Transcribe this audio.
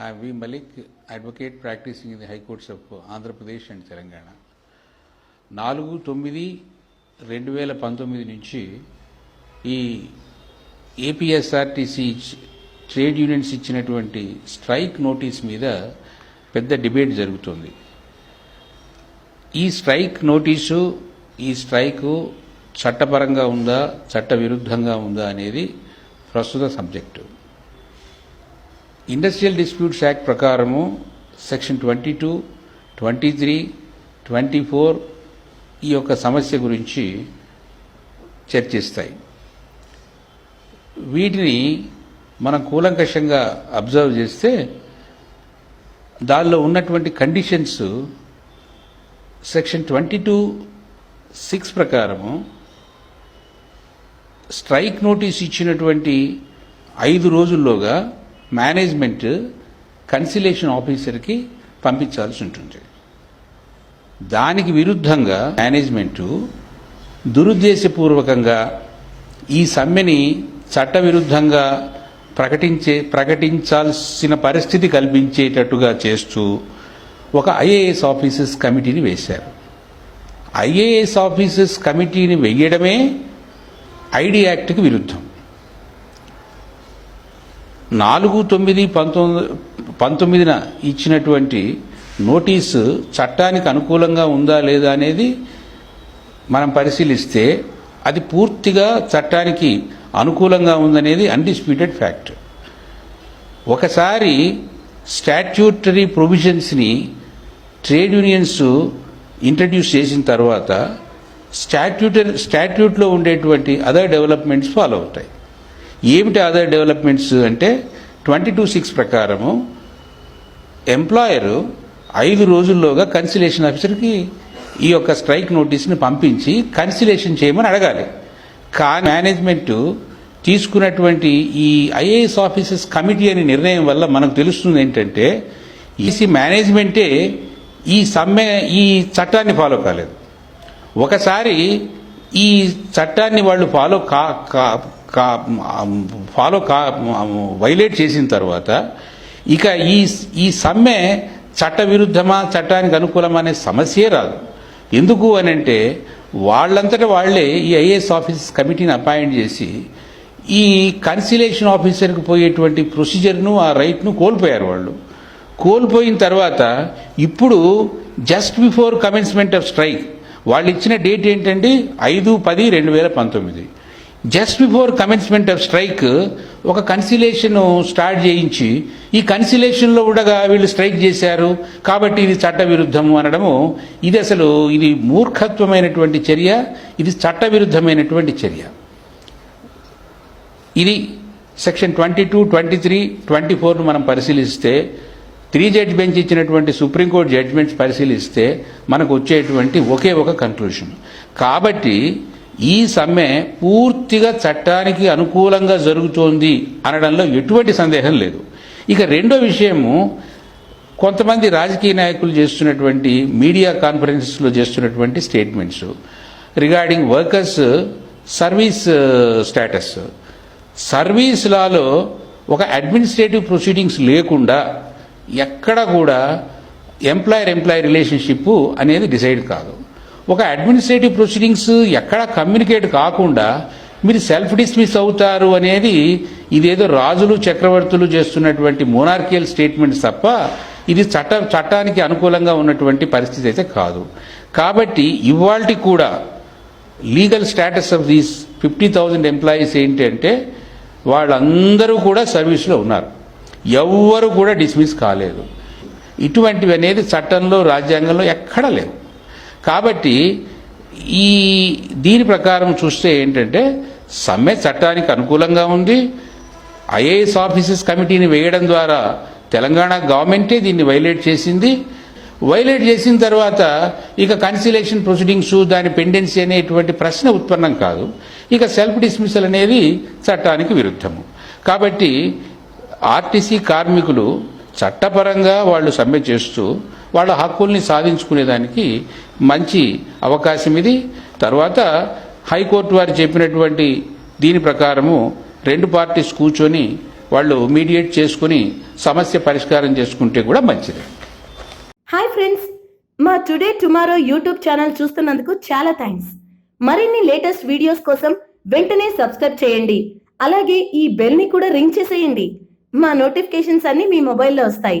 I V. Malik, advocate practicing in the High Courts of Andhra Pradesh and Telangana. నాలుగు తొమ్మిది రెండు వేల పంతొమ్మిది నుంచి ఈ ఏపీఎస్ఆర్టీసీ ట్రేడ్ యూనియన్స్ ఇచ్చినటువంటి స్ట్రైక్ నోటీస్ మీద పెద్ద డిబేట్ జరుగుతుంది ఈ స్ట్రైక్ నోటీసు ఈ స్ట్రైకు చట్టపరంగా ఉందా చట్ట విరుద్ధంగా ఉందా అనేది ప్రస్తుత సబ్జెక్టు ఇండస్ట్రియల్ డిస్ప్యూట్స్ యాక్ట్ ప్రకారము section twenty two twenty three twenty four ఈ యొక్క సమస్య గురించి చర్చిస్తాయి. వీటిని మనం కూలంకషంగా అబ్జర్వ్ చేస్తే దానిలో ఉన్నటువంటి conditions section twenty two six ప్రకారము స్ట్రైక్ నోటీస్ ఇచ్చినటువంటి ఐదు రోజుల్లోగా మేనేజ్మెంట్ కన్సిలేషన్ ఆఫీసర్కి పంపించాల్సి ఉంటుంది. దానికి విరుద్ధంగా మేనేజ్మెంటు దురుద్దేశపూర్వకంగా ఈ సమ్మెని చట్టవిరుద్ధంగా ప్రకటించే ప్రకటించాల్సిన పరిస్థితి కల్పించేటట్టుగా చేస్తూ ఒక ఐఏఎస్ ఆఫీసర్స్ కమిటీని వేశారు. ఐఏఎస్ ఆఫీసర్స్ కమిటీని వెయ్యడమే ఐడి యాక్ట్కి విరుద్ధం. నాలుగు తొమ్మిది పంతొమ్మిది పంతొమ్మిదిన ఇచ్చినటువంటి నోటీసు చట్టానికి అనుకూలంగా ఉందా లేదా అనేది మనం పరిశీలిస్తే అది పూర్తిగా చట్టానికి అనుకూలంగా ఉందనేది అన్డిస్ప్యూటెడ్ ఫ్యాక్ట్ ఒకసారి స్టాట్యూటరీ ప్రొవిజన్స్ని ట్రేడ్ యూనియన్స్ ఇంట్రడ్యూస్ చేసిన తర్వాత స్టాట్యూటర్ స్టాట్యూట్లో ఉండేటువంటి అదర్ డెవలప్మెంట్స్ ఫాలో అవుతాయి. ఏమిటి అదర్ డెవలప్మెంట్స్ అంటే ట్వంటీ టూ సిక్స్ ప్రకారము ఎంప్లాయరు ఐదు రోజుల్లోగా కన్సిలేషన్ ఆఫీసర్కి ఈ యొక్క స్ట్రైక్ నోటీస్ని పంపించి కన్సిలేషన్ చేయమని అడగాలి. కానీ మేనేజ్మెంట్ తీసుకున్నటువంటి ఈ ఐఏఎస్ ఆఫీసర్స్ కమిటీ అనే నిర్ణయం వల్ల మనకు తెలుస్తుంది ఏంటంటే ఈసీ మేనేజ్మెంటే ఈ సమ్మె ఈ చట్టాన్ని ఫాలో కాలేదు. ఒకసారి ఈ చట్టాన్ని వాళ్ళు ఫాలో కా కా- ఫాలో కా వైలేట్ చేసిన తర్వాత ఇక ఈ ఈ సమ్మె చట్ట విరుద్ధమా చట్టానికి అనుకూలమా అనే సమస్యే రాదు. ఎందుకు అని అంటే వాళ్ళంతటా వాళ్ళే ఈ ఐఏఎస్ ఆఫీస్ కమిటీని అపాయింట్ చేసి ఈ కన్సిలేషన్ ఆఫీసర్కి పోయేటువంటి ప్రొసీజర్ను ఆ రైట్ను కోల్పోయారు వాళ్ళు. కోల్పోయిన తర్వాత ఇప్పుడు just before commencement of strike వాళ్ళు ఇచ్చిన డేట్ ఏంటంటే ఐదు పది రెండు వేల పంతొమ్మిది. Just before commencement of strike ఒక కన్సిలేషన్ స్టార్ట్ చేయించి ఈ కన్సిలేషన్లో కూడా వీళ్ళు స్ట్రైక్ చేశారు. కాబట్టి ఇది చట్టవిరుద్ధము అనడము ఇది అసలు ఇది మూర్ఖత్వమైనటువంటి చర్య ఇది చట్టవిరుద్ధమైనటువంటి చర్య. ఇది section twenty two twenty three twenty ఫోర్ను మనం పరిశీలిస్తే త్రీ జడ్జ్ బెంచ్ ఇచ్చినటువంటి సుప్రీంకోర్టు జడ్జ్మెంట్స్ పరిశీలిస్తే మనకు వచ్చేటువంటి ఒకే ఒక కన్క్లూషన్ కాబట్టి ఈ సమ్మె పూర్తిగా చట్టానికి అనుకూలంగా జరుగుతోంది అనడంలో ఎటువంటి సందేహం లేదు. ఇక రెండో విషయము కొంతమంది రాజకీయ నాయకులు చేస్తున్నటువంటి మీడియా కాన్ఫరెన్స్లో చేస్తున్నటువంటి statements. Regarding workers service status. Service లాలో ఒక అడ్మినిస్ట్రేటివ్ ప్రొసీడింగ్స్ లేకుండా ఎక్కడ కూడా ఎంప్లాయర్ ఎంప్లాయీ రిలేషన్షిప్ అనేది డిసైడ్ కాదు. ఒక అడ్మినిస్ట్రేటివ్ ప్రొసీడింగ్స్ ఎక్కడ కమ్యూనికేట్ కాకుండా మీరు సెల్ఫ్ డిస్మిస్ అవుతారు అనేది ఇదేదో రాజులు చక్రవర్తులు చేస్తున్నటువంటి మోనార్కియల్ స్టేట్మెంట్స్ తప్ప ఇది చట్ట చట్టానికి అనుకూలంగా ఉన్నటువంటి పరిస్థితి అయితే కాదు. కాబట్టి ఇవాల్టి కూడా legal status of these fifty thousand employees ఏంటి అంటే వాళ్ళందరూ కూడా సర్వీస్లో ఉన్నారు. ఎవ్వరు కూడా డిస్మిస్ కాలేదు. ఇటువంటివి అనేది చట్టంలో రాజ్యాంగంలో ఎక్కడా లేవు. కాబట్టి ఈ దీని ప్రకారం చూస్తే ఏంటంటే సమ్మె చట్టానికి అనుకూలంగా ఉంది. ఐఏఎస్ ఆఫీసెస్ కమిటీని వేయడం ద్వారా తెలంగాణ గవర్నమెంటే దీన్ని వైలేట్ చేసింది. వైలేట్ చేసిన తర్వాత ఇక కన్సిలేషన్ ప్రొసీడింగ్స్ దాని పెండెన్సీ అనేటువంటి ప్రశ్న ఉత్పన్నం కాదు. ఇక సెల్ఫ్ డిస్మిసల్ అనేది చట్టానికి విరుద్ధము. కాబట్టి ఆర్టీసీ కార్మికులు చట్టపరంగా వాళ్ళు సమ్మె చేస్తూ వాళ్ళ హక్కుల్ని సాధించుకునేదానికి మంచి అవకాశం ఇది. తర్వాత హైకోర్టు వారు చెప్పినటువంటి దీని ప్రకారము రెండు పార్టీస్ కూర్చొని వాళ్ళు మీడియేట్ చేసుకుని సమస్య పరిష్కారం చేసుకుంటే కూడా మంచిది. హాయ్ ఫ్రెండ్స్ మా టుడే టుమారో యూట్యూబ్ ఛానల్ చూస్తున్నందుకు చాలా థ్యాంక్స్ మరిన్ని లేటెస్ట్ వీడియోస్ కోసం వెంటనే సబ్స్క్రైబ్ చేయండి. అలాగే ఈ బెల్ని కూడా రింగ్ చేసేయండి. మా నోటిఫికేషన్స్ అన్ని మీ మొబైల్లో వస్తాయి.